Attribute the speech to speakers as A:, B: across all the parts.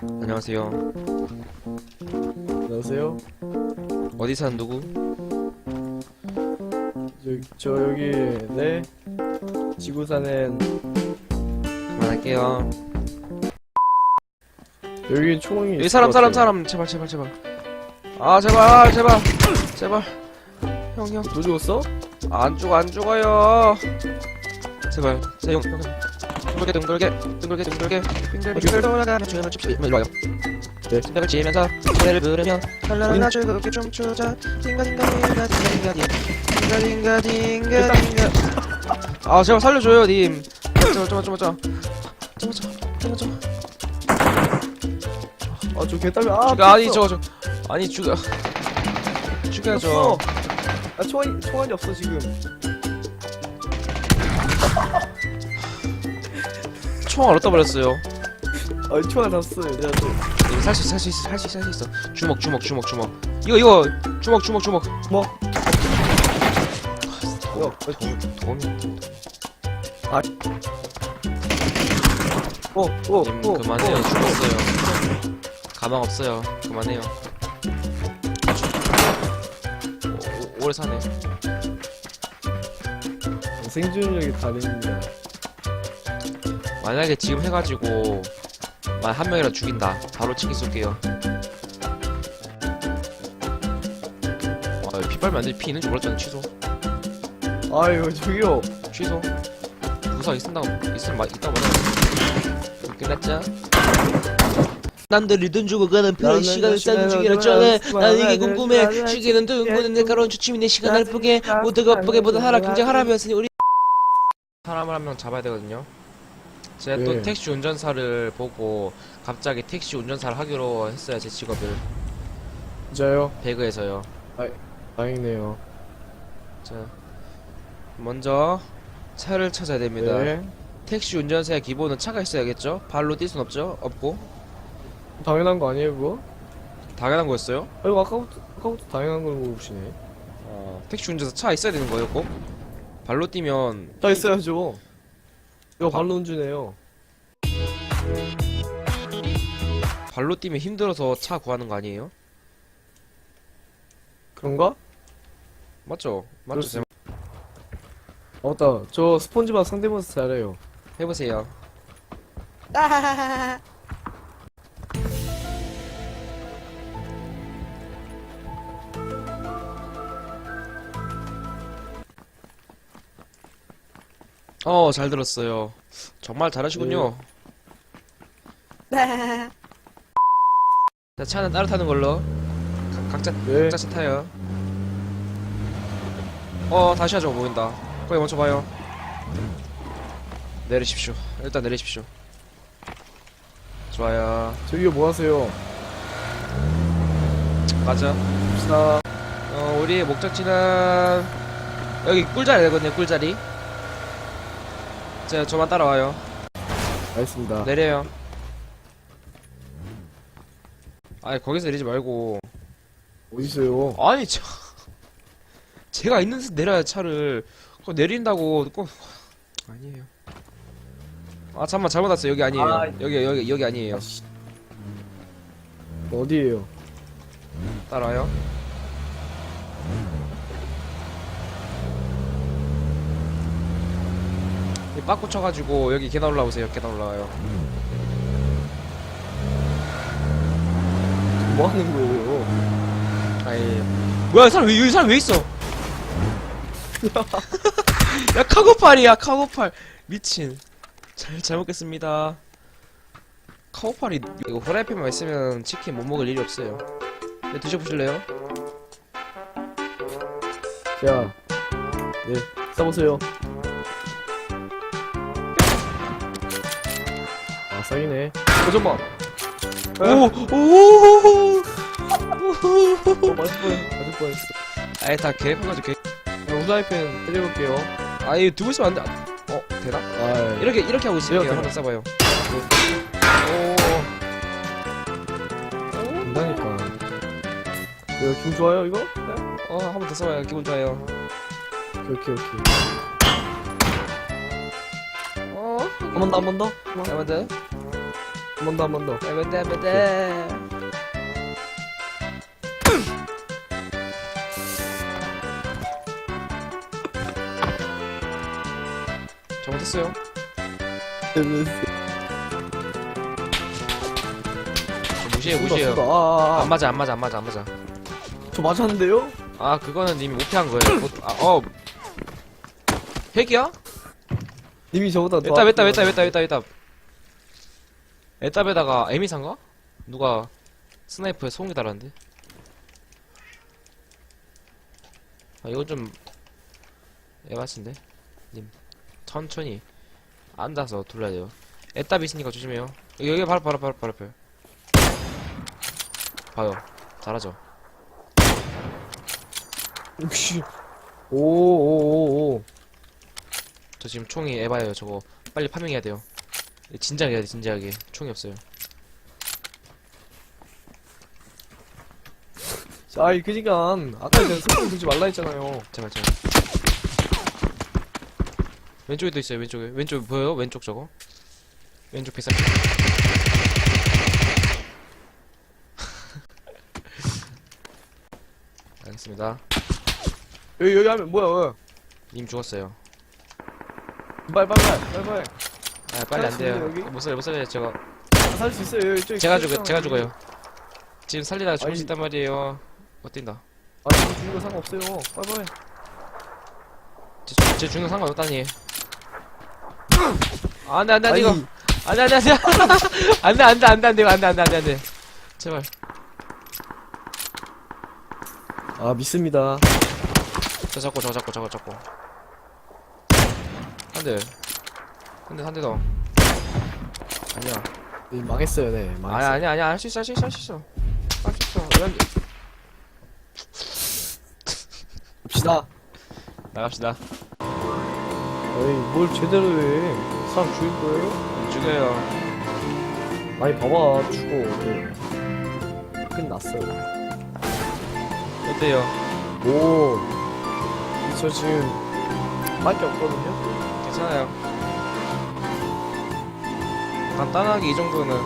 A: 안녕하세요.
B: 안녕하세요.
A: 어디 사는 누구?
B: 저, 저 여기 네 지구 사는
A: 그만할게요.
B: 여기 총이
A: 여기
B: 있을
A: 사람
B: 것
A: 사람
B: 같아요.
A: 사람 제발 제발 제발. 아 제발 아, 제발 제발. 형 형.
B: 너 죽었어?
A: 안 죽어 안 죽어요. 제발 제형 형. 둥글게 둥글게 둥글게 둥글게. 빙글빙글. 돌아가며 춤을 춥시 일로 와요.
B: 네.
A: 생각을 지면서 노래를 부르며 랄랄라 즐겁게 춤추자 딩가딩가딩가 딩가딩가딩 딩가딩가딩가. 아 제발 살려줘요 님. 좀만 좀만 좀만 좀만 좀만.
B: 아저 개딸이 아
A: 죽여. 아니. 저거 저 아니 죽여. 죽여야죠.
B: 아 총알이 총알이 없어 지금.
A: 총알 얻다 버렸어요?
B: 아 총알 났어 얘들한테.
A: 이거 살 수 있어 살 수 있어 할수 있어 할수 있어. 주먹 주먹 주먹 주먹. 이거 이거! 주먹 주먹 주먹.
B: 뭐? 야.
A: 도움이
B: 어, 어,
A: 님
B: 어,
A: 그만해요.
B: 어.
A: 죽었어요. 가망 없어요. 그만해요. 오, 오, 오래 사네.
B: 생존력이 다릅니다.
A: 만약에 지금 해가지고 만 한 명이라도 죽인다. 바로 치킨 쏠게요. 아, 피 빨면 안돼. 피 있는 줄 몰랐잖아 취소.
B: 아유 저기요.
A: 취소. 있은다고 있으면 마, 있다고 말해 끝났자? 남들이 돈 주고 가는 편의
B: 나는
A: 시간을 쌓는 중이라 전에 난 이게 궁금해.
B: 돌아가는
A: 시계는 둥그는 날카로운 주춤이 내 시간을 보게. 모두가 엇보게. 보다 하라 경쟁하라면서 우리 사람을 한 명 잡아야 되거든요 제가 또
B: 네.
A: 택시 운전사를 보고 갑자기 택시 운전사를 하기로 했어요 제 직업을
B: 진짜요?
A: 배그에서요
B: 다행이네요.
A: 자 먼저 차를 찾아야 됩니다
B: 네.
A: 택시 운전사의 기본은 차가 있어야겠죠? 발로 뛸 순 없죠? 없고
B: 당연한 거 아니에요 그거?
A: 당연한 거였어요?
B: 아 이거 아까부터 아까부터 당연한 걸 물어보시네.
A: 어, 택시 운전사 차 있어야 되는 거예요 꼭? 발로 뛰면
B: 다 있어야죠. 이거 발로 운전해요.
A: 발로 뛰면 힘들어서 차 구하는 거 아니에요?
B: 그런가?
A: 맞죠? 맞죠?
B: 그렇습니다. 아, 맞다. 저 스폰지밥 상대모사 잘해요.
A: 해보세요 어, 잘 들었어요. 정말 잘하시군요. 자, 차는 따로 타는 걸로. 가- 각자,
B: 네.
A: 각자 차 타요. 어, 다시 하죠, 보인다. 거기 멈춰 봐요. 내리십시오. 일단 내리십시오. 좋아요.
B: 저기요 뭐 하세요?
A: 가자.
B: 갑시다.
A: 어, 우리 목적지는 여기 꿀자리 되거든요, 꿀자리. 자, 저만 따라와요.
B: 알겠습니다.
A: 내려요. 아니, 거기서 내리지 말고.
B: 어디 있어요?
A: 아니, 저. 제가 있는 데서 내려야 차를. 그거 내린다고, 꼭. 아니에요. 아, 잠깐만, 잘못 왔어요. 여기 아니에요.
B: 아,
A: 여기, 여기, 여기 아니에요.
B: 아씨. 어디에요?
A: 따라와요. 이 쳐가지고 여기 계단 올라오세요. 계단 올라와요.
B: 뭐 하는 거예요?
A: 아이 뭐야 이 사람 왜 여기 사람 왜 있어? 야 카고팔이야 카고팔 미친 잘 잘 먹겠습니다. 카고팔이 이거 후라이팬만 있으면 치킨 못 먹을 일이 없어요. 네, 드셔보실래요?
B: 자, 네, 써보세요. 아, 싸이네. 어, 잠깐만.
A: 오! 오!
B: 어, 맞을 뻔, 맞을 뻔했어.
A: 아이 다 계획해가지고 계획.
B: 그럼 후라이팬 때려볼게요.
A: 아이 두고 있으면 안 돼. 어 되나?
B: 아,
A: 이렇게 이렇게 하고 있을게요.
B: 이렇게.
A: 한번 써봐요. 오.
B: 된다니까. 이거 기분 좋아요, 이거?
A: 어 한 번 더 써봐요. 기분 좋아요.
B: 오케이, 오케이, 오케이.
A: 어.
B: 한 번 더, 한 번 더?
A: 한번 더.
B: 한 번 더, 한 번 더.
A: 빼빼 빼빼 잘못했어요 저 무시해 무시해요
B: 쏜다, 아, 아,
A: 안 맞아 안 맞아 안 맞아 안 맞아
B: 아. 저 맞았는데요?
A: 아 그거는 이미 오피한 거예요 그- 아, 어 핵이야?
B: 님이 저보다 더.
A: 에따 에따
B: 앞에
A: 에따 에따 에따베다가 에미산가? 누가 스나이퍼에 소음기 달았는데? 아 이건 좀 에바스인데? 님 천천히 앉아서 둘러야 돼요. 에따비 있으니까 조심해요. 여기 여기 바로 바로 바로 바로 앞에. 봐요. 잘하죠?
B: 혹시. 오, 오, 오, 오.
A: 저 지금 총이 에바예요. 저거 빨리 파밍해야 돼요 진작에 해야 돼 진작에. 총이 없어요.
B: 자, 아이, 그니까, 아까 전에 소품 두지 말라 했잖아요.
A: 제발 제발 왼쪽에도 있어요 왼쪽에. 왼쪽 보여요? 왼쪽 저거? 왼쪽 130 알겠습니다.
B: 여기, 여기 하면, 뭐야, 뭐야.
A: 님 죽었어요.
B: 빨리, 빨리, 빨리, 빨리, 빨리.
A: 아 빨리 안 돼요
B: 여기.
A: 못 살려 못 살려 제가
B: 살 수 있어요, 여기. 저기
A: 제가 죽어 제가. 죽어요 지금 살리다가 죽을 수
B: 아니.
A: 있단 말이에요 어 뛴다
B: 이거 죽는 거 상관없어요. 빨리, 빨리.
A: 제, 제 죽는 거 상관없다니 안돼 안돼 안돼 이거 안돼 안돼 안돼 안돼 안돼 안돼 안돼 안돼 안돼 안돼 안돼 안돼 제발
B: 아, 믿습니다.
A: 저 잡고 저거 잡고 저거 잡고 한대 한대 한대 더 아니야
B: 네, 망했어요, 네.
A: 아니
B: 망했어요.
A: 아니 아니 할 수 있어 할 수 있어 할 수 있어 할 수 있어 이런 게
B: 봅시다.
A: 나갑시다
B: 어이, 뭘 제대로 해. 사람 죽일 거예요?
A: 죽여요
B: 아니, 봐봐, 죽어. 네. 끝났어요.
A: 어때요
B: 오, 저 지금 밖에 없거든요?
A: 괜찮아요 간단하게 이 정도는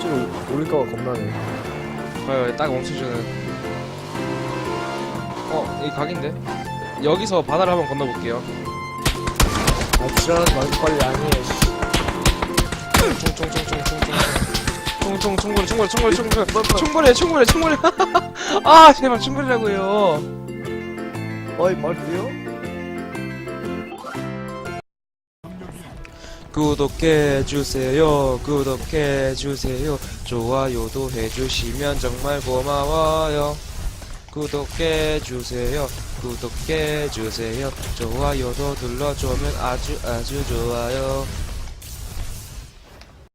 B: 지금 올릴까봐 겁나네
A: 봐요 딱 멈춰주는 어? 이 각인데? 여기서 바다를 한번 건너볼게요
B: 아 지랄하지 말고 빨리 안해
A: 총총총총총총 총총 총골 총골 총골 총골 총골해 총골해 총골해 아 제발 총골이라고요
B: 어이 말이요
A: 구독해주세요. 구독해주세요. 좋아요도 해주시면 정말 고마워요. 구독해주세요. 구독해주세요. 좋아요도 눌러주면 아주 아주 좋아요